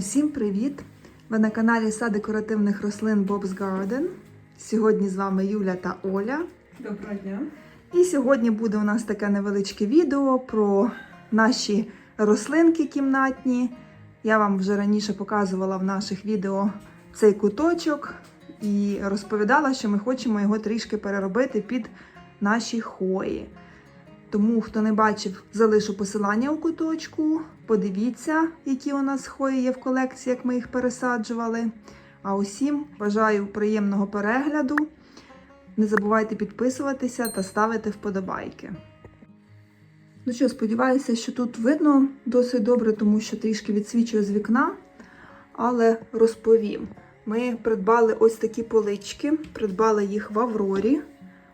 Усім привіт! Ви на каналі Сад декоративних рослин Bob's Garden. Сьогодні з вами Юля та Оля. Доброго дня. І сьогодні буде у нас таке невеличке відео про наші рослинки кімнатні. Я вам вже раніше показувала в наших відео цей куточок і розповідала, що ми хочемо його трішки переробити під наші хої. Тому, хто не бачив, залишу посилання у куточку. Подивіться, які у нас хої є в колекції, як ми їх пересаджували. А усім бажаю приємного перегляду. Не забувайте підписуватися та ставити вподобайки. Ну що, сподіваюся, що тут видно досить добре, тому що трішки відсвічує з вікна. Але розповім. Ми придбали ось такі полички, придбали їх в Аврорі.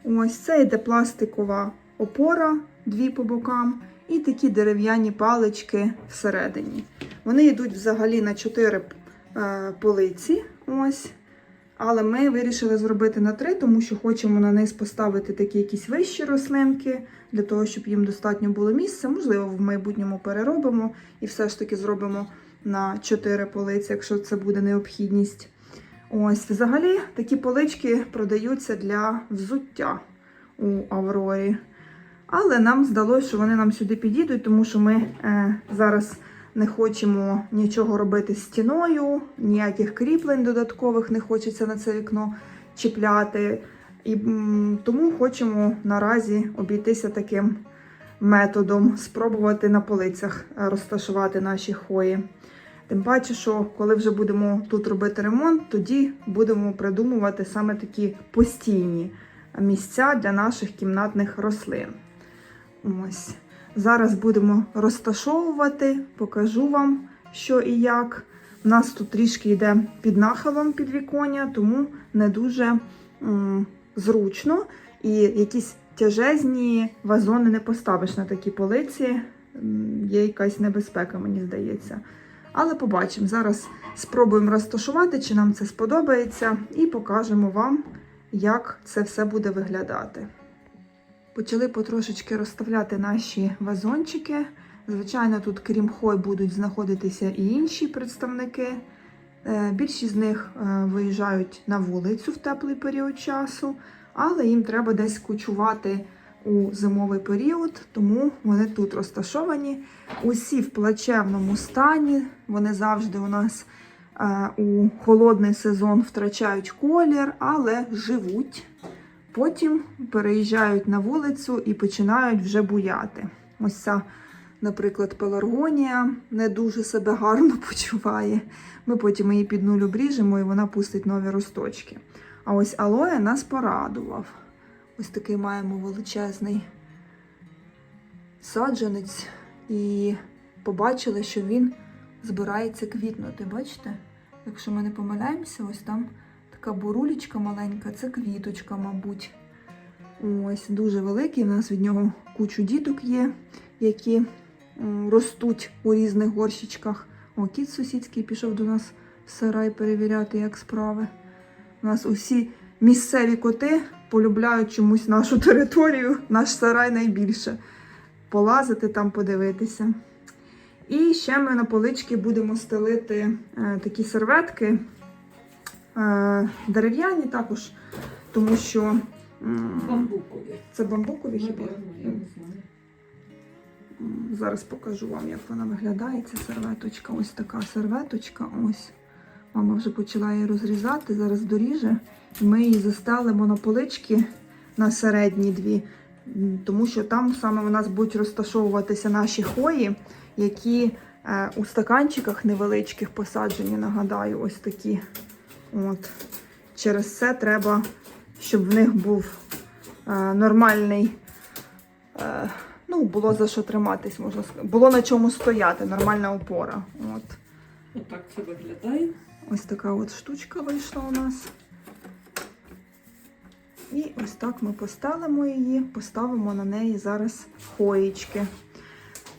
Ось це йде пластикова опора, дві по бокам, і такі дерев'яні палички всередині. Вони йдуть взагалі на 4 е, полиці. Ось. Але ми вирішили зробити на 3, тому що хочемо на низ поставити такі якісь вищі рослинки, для того, щоб їм достатньо було місця. Можливо, в майбутньому переробимо і все ж таки зробимо на 4 полиці, якщо це буде необхідність. Ось, взагалі, такі полички продаються для взуття у Аврорі. Але нам здалося, що вони нам сюди підійдуть, тому що ми е, зараз не хочемо нічого робити з стіною, ніяких кріплень додаткових не хочеться на це вікно чіпляти. І тому хочемо наразі обійтися таким методом, спробувати на полицях розташувати наші хої. Тим паче, що коли вже будемо тут робити ремонт, тоді будемо придумувати саме такі постійні місця для наших кімнатних рослин. Ось. Зараз будемо розташовувати, покажу вам, що і як. У нас тут трішки йде під нахилом підвіконня, тому не дуже м, зручно. І якісь тяжезні вазони не поставиш на такі полиці. Є якась небезпека, мені здається. Але побачимо. Зараз спробуємо розташувати, чи нам це сподобається, і покажемо вам, як це все буде виглядати. Почали потрошечки розставляти наші вазончики. Звичайно, тут, крім хой, будуть знаходитися і інші представники. Е, Більшість з них е, виїжджають на вулицю в теплий період часу, але їм треба десь кучувати у зимовий період, тому вони тут розташовані. Усі в плачевному стані. Вони завжди у нас е, у холодний сезон втрачають колір, але живуть. Потім переїжджають на вулицю і починають вже буяти. Ось ця, наприклад, пеларгонія не дуже себе гарно почуває. Ми потім її під нуль обріжемо і вона пустить нові росточки. А ось алоє нас порадував. Ось такий маємо величезний саджанець, і побачили, що він збирається квітнути. Бачите? Якщо ми не помиляємося, ось там така бурулечка маленька, це квіточка, мабуть. Ось дуже великий. У нас від нього кучу діток є, які ростуть у різних горщичках. О, кіт сусідський пішов до нас в сарай перевіряти, як справи. У нас усі місцеві коти полюбляють чомусь нашу територію, наш сарай найбільше. Полазити там, подивитися. І ще ми на полички будемо стелити е, такі серветки дерев'яні також, тому що Бамбукові. це бамбукові хіба? Зараз покажу вам, як вона виглядає. Ця серветочка. Ось така серветочка. Ось. Мама вже почала її розрізати, зараз доріже. Ми її застелимо на полички на середні дві, тому що там саме у нас будуть розташовуватися наші хої, які е, у стаканчиках невеличких посаджені, нагадаю, ось такі. От. Через це треба, щоб в них був е, нормальний. Е, ну, було за що триматись, можна сказати. Було на чому стояти, нормальна опора. От. Отак це виглядає. Ось така от штучка вийшла у нас. І ось так ми поставимо її, поставимо на неї зараз хоєчки.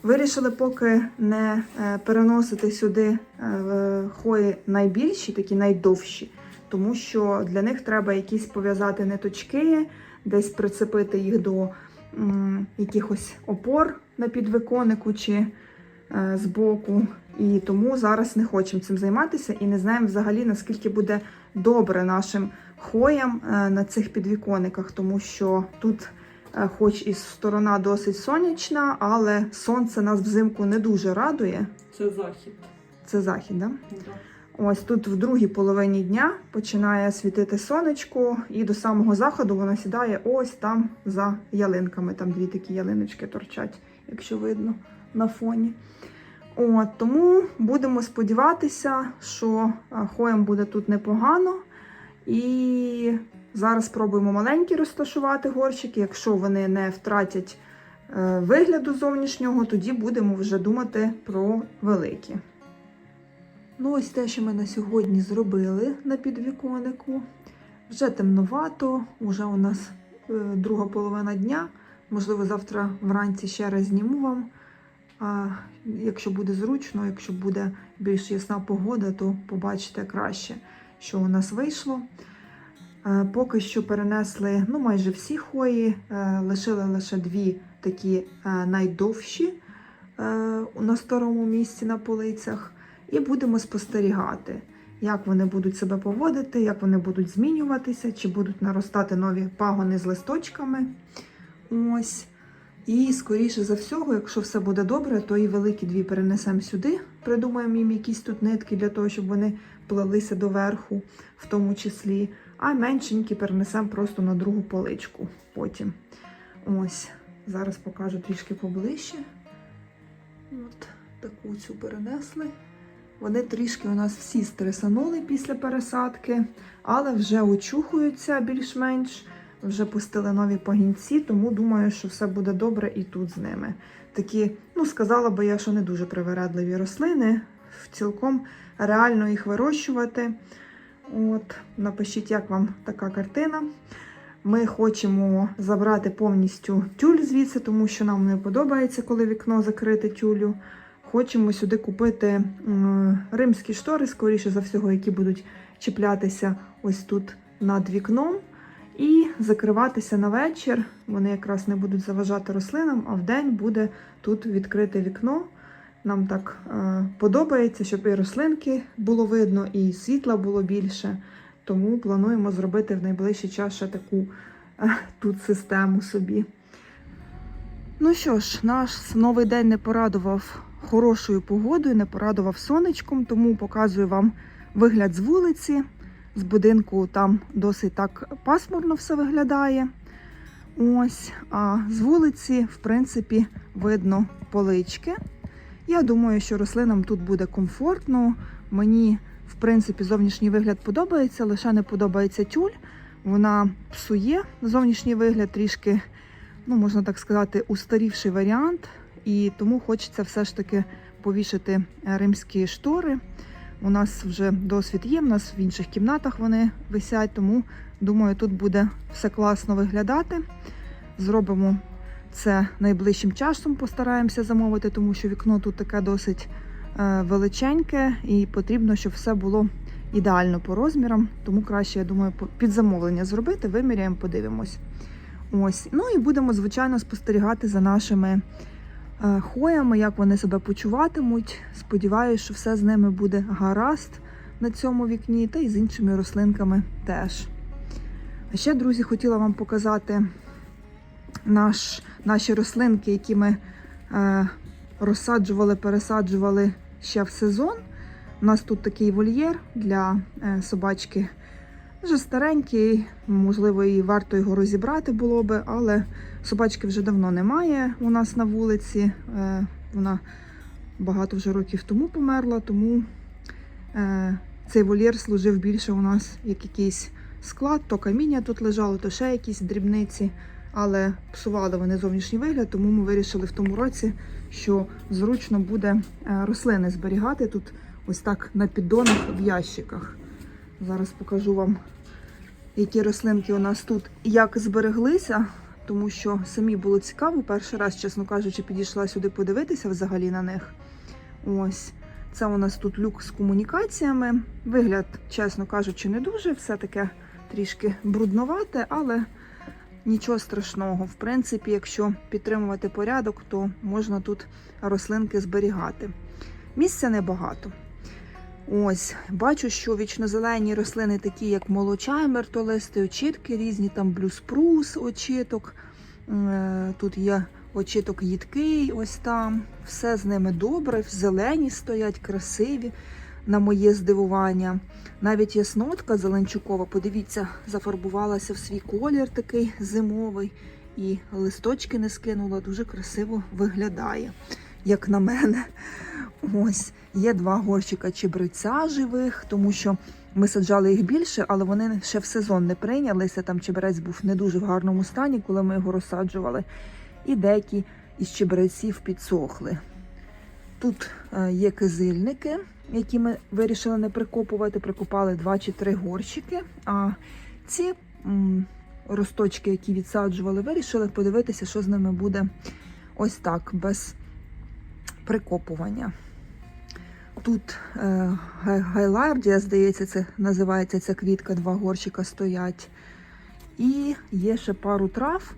Вирішили поки не е, переносити сюди е, хої найбільші, такі найдовші, тому що для них треба якісь пов'язати ниточки, десь прицепити їх до якихось опор на підвиконнику чи е, збоку. І тому зараз не хочемо цим займатися і не знаємо взагалі, наскільки буде добре нашим хоям на цих підвіконниках, тому що тут, хоч і сторона досить сонячна, але сонце нас взимку не дуже радує. Це захід. Це захід, да? Да. Ось тут в другій половині дня починає світити сонечко, і до самого заходу воно сідає ось там за ялинками. Там дві такі ялиночки торчать, якщо видно на фоні. От, тому будемо сподіватися, що е, хоям буде тут непогано. І зараз спробуємо маленькі розташувати горщики. Якщо вони не втратять е, вигляду зовнішнього, тоді будемо вже думати про великі. Ну, ось те, що ми на сьогодні зробили на підвіконнику. Вже темновато, вже у нас е, друга половина дня. Можливо, завтра вранці ще раз зніму вам. А якщо буде зручно, якщо буде більш ясна погода, то побачите краще, що у нас вийшло. Е, Поки що перенесли ну, майже всі хої, е, лишили лише дві такі е, найдовші на старому місці на полицях і будемо спостерігати, як вони будуть себе поводити, як вони будуть змінюватися, чи будуть наростати нові пагони з листочками. Ось. І, скоріше за всього, якщо все буде добре, то і великі дві перенесемо сюди. Придумаємо їм якісь тут нитки для того, щоб вони плелися доверху, в тому числі. А меншенькі перенесемо просто на другу поличку потім. Ось. Зараз покажу трішки поближче. От таку цю перенесли. Вони трішки у нас всі стресанули після пересадки, але вже очухуються більш-менш, вже пустили нові пагінці, тому думаю, що все буде добре і тут з ними. Такі, ну сказала би я, що не дуже привередливі рослини. Цілком реально їх вирощувати. От, напишіть, як вам така картина. Ми хочемо забрати повністю тюль звідси, тому що нам не подобається, коли вікно закрите тюлю. Хочемо сюди купити римські штори, скоріше за всього, які будуть чіплятися ось тут над вікном, і закриватися на вечір. Вони якраз не будуть заважати рослинам, а вдень буде тут відкрите вікно. Нам так е, подобається, щоб і рослинки було видно, і світла було більше. Тому плануємо зробити в найближчий час ще таку е, тут систему собі. Ну що ж, наш новий день не порадував хорошою погодою, не порадував сонечком, тому показую вам вигляд з вулиці. З будинку там досить так пасмурно все виглядає. Ось, а з вулиці, в принципі, видно полички. Я думаю, що рослинам тут буде комфортно. Мені, в принципі, зовнішній вигляд подобається, лише не подобається тюль. Вона псує зовнішній вигляд трішки, ну можна так сказати, устарівший варіант. І тому хочеться все ж таки повішати римські штори. У нас вже досвід є, в нас в інших кімнатах вони висять, тому думаю, тут буде все класно виглядати. Зробимо це найближчим часом, постараємося замовити, тому що вікно тут таке досить е, величеньке і потрібно, щоб все було ідеально по розмірам. Тому краще, я думаю, під замовлення зробити, виміряємо, подивимось. Ось. Ну і будемо, звичайно, спостерігати за нашими е, хоями, як вони себе почуватимуть. Сподіваюся, що все з ними буде гаразд на цьому вікні, та й з іншими рослинками теж. А ще, друзі, хотіла вам показати наш, наші рослинки, які ми е, розсаджували, пересаджували ще в сезон. У нас тут такий вольєр для е, собачки. Вже старенький, можливо, і варто його розібрати було би, але собачки вже давно немає у нас на вулиці. Е, вона багато вже років тому померла, тому е, цей вольєр служив більше у нас як якийсь склад, то каміння тут лежало, то ще якісь дрібниці. Але псували вони зовнішній вигляд, тому ми вирішили в тому році, що зручно буде е, рослини зберігати тут ось так на піддонах в ящиках. Зараз покажу вам, які рослинки у нас тут як збереглися, тому що самі було цікаво. Перший раз, чесно кажучи, підійшла сюди подивитися взагалі на них. Ось. Це у нас тут люк з комунікаціями. Вигляд, чесно кажучи, не дуже. Все таке трішки брудновате, але нічого страшного. В принципі, якщо підтримувати порядок, то можна тут рослинки зберігати. Місця небагато. Ось, бачу, що вічнозелені рослини, такі як молочай, мертолисти, очітки різні, там блюспрус, очіток. Е, Тут є очіток їдкий, ось там. Все з ними добре, зелені стоять, красиві, на моє здивування. Навіть яснотка зеленчукова, подивіться, зафарбувалася в свій колір такий зимовий, і листочки не скинула, дуже красиво виглядає, як на мене. Ось є два горщика чебреця живих, тому що ми саджали їх більше, але вони ще в сезон не прийнялися. Там чебрець був не дуже в гарному стані, коли ми його розсаджували. І деякі із чебреців підсохли. Тут е, є кизильники, які ми вирішили не прикопувати. Прикопали два чи три горщики. А ці росточки, які відсаджували, вирішили подивитися, що з ними буде ось так, без прикопування. Тут е, гайлардія, здається, це називається ця квітка, два горщика стоять. І є ще пару трав.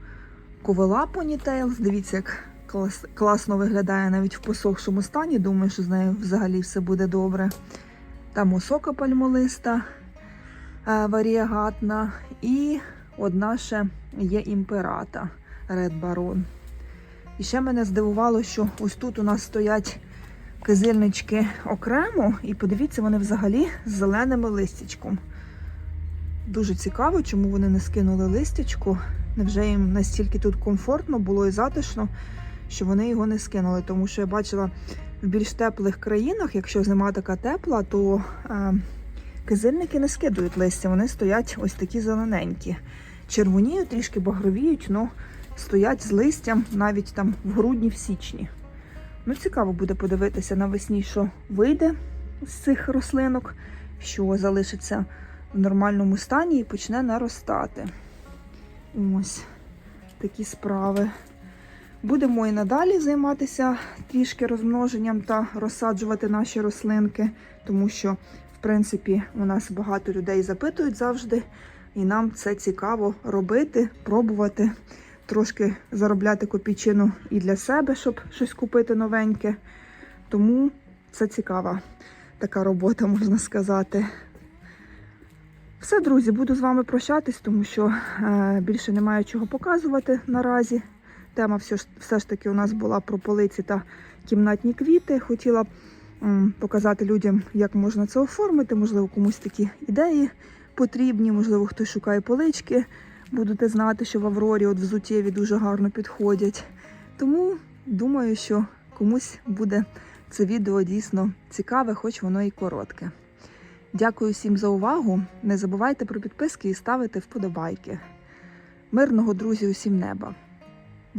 Ковила понітейл. Дивіться, як клас, класно виглядає навіть в посохшому стані. Думаю, що з нею взагалі все буде добре. Там осока пальмолиста е, варіагатна. І одна ще є імперата Ред Барон. І ще мене здивувало, що ось тут у нас стоять кизильнички окремо, і подивіться, вони взагалі з зеленим листячком. Дуже цікаво, чому вони не скинули листячко. Невже їм настільки тут комфортно було і затишно, що вони його не скинули. Тому що я бачила в більш теплих країнах, якщо зима така тепла, то е, кизильники не скидують листя, вони стоять ось такі зелененькі. Червоніють, трішки багровіють, але стоять з листям навіть там в грудні, в січні. Ну, цікаво буде подивитися навесні, що вийде з цих рослинок, що залишиться в нормальному стані і почне наростати. Ось такі справи. Будемо і надалі займатися трішки розмноженням та розсаджувати наші рослинки, тому що, в принципі, у нас багато людей запитують завжди, і нам це цікаво робити, пробувати, трошки заробляти копійчину і для себе, щоб щось купити новеньке. Тому це цікава така робота, можна сказати. Все, друзі, буду з вами прощатись, тому що е, більше немає чого показувати наразі. Тема все ж, все ж таки у нас була про полиці та кімнатні квіти. Хотіла м, показати людям, як можна це оформити. Можливо, комусь такі ідеї потрібні, можливо, хтось шукає полички. Будете знати, що в Аврорі от взуттєві дуже гарно підходять. Тому думаю, що комусь буде це відео дійсно цікаве, хоч воно і коротке. Дякую всім за увагу. Не забувайте про підписки і ставити вподобайки. Мирного друзі усім неба.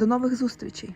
До нових зустрічей!